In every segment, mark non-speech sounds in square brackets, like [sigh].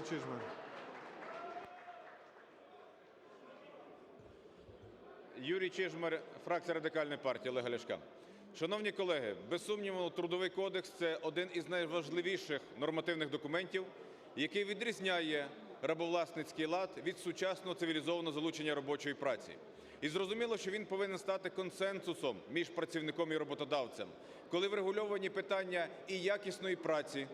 Юрій Чижмар. Юрій Чижмар, фракція Радикальної партії Олега Ляшка. Шановні колеги, без сумніву, Трудовий кодекс – це один із найважливіших нормативних документів, який відрізняє рабовласницький лад від сучасного цивілізованого залучення робочої праці. І зрозуміло, що він повинен стати консенсусом між працівником і роботодавцем, коли врегульовані питання і якісної праці,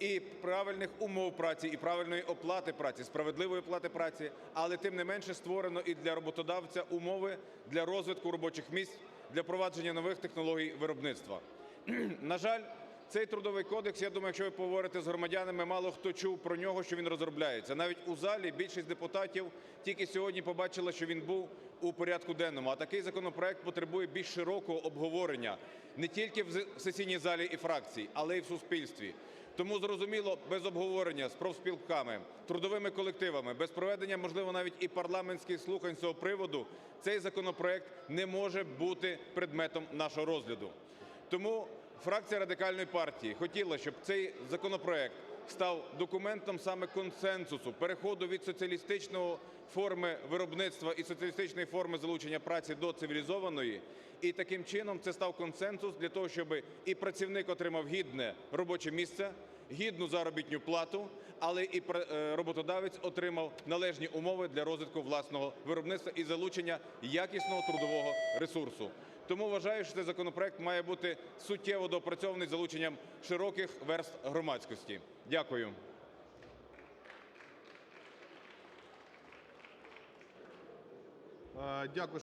і правильних умов праці, і правильної оплати праці, справедливої оплати праці, але тим не менше створено і для роботодавця умови для розвитку робочих місць, для впровадження нових технологій виробництва. [clears throat] На жаль, цей трудовий кодекс, я думаю, якщо ви поговорите з громадянами, мало хто чув про нього, що він розробляється. Навіть у залі більшість депутатів тільки сьогодні побачила, що він був у порядку денному. А такий законопроект потребує більш широкого обговорення не тільки в сесійній залі і фракції, але й в суспільстві. Тому зрозуміло, без обговорення з профспілками, трудовими колективами, без проведення, можливо, навіть і парламентських слухань цього приводу, цей законопроект не може бути предметом нашого розгляду. Тому фракція Радикальної партії хотіла, щоб цей законопроект став документом саме консенсусу, переходу від соціалістичної форми виробництва і соціалістичної форми залучення праці до цивілізованої. І таким чином це став консенсус для того, щоб і працівник отримав гідне робоче місце, гідну заробітну плату, але і е, роботодавець отримав належні умови для розвитку власного виробництва і залучення якісного трудового ресурсу. Тому вважаю, що цей законопроект має бути суттєво доопрацьований з залученням широких верст громадськості. Е, Дякую.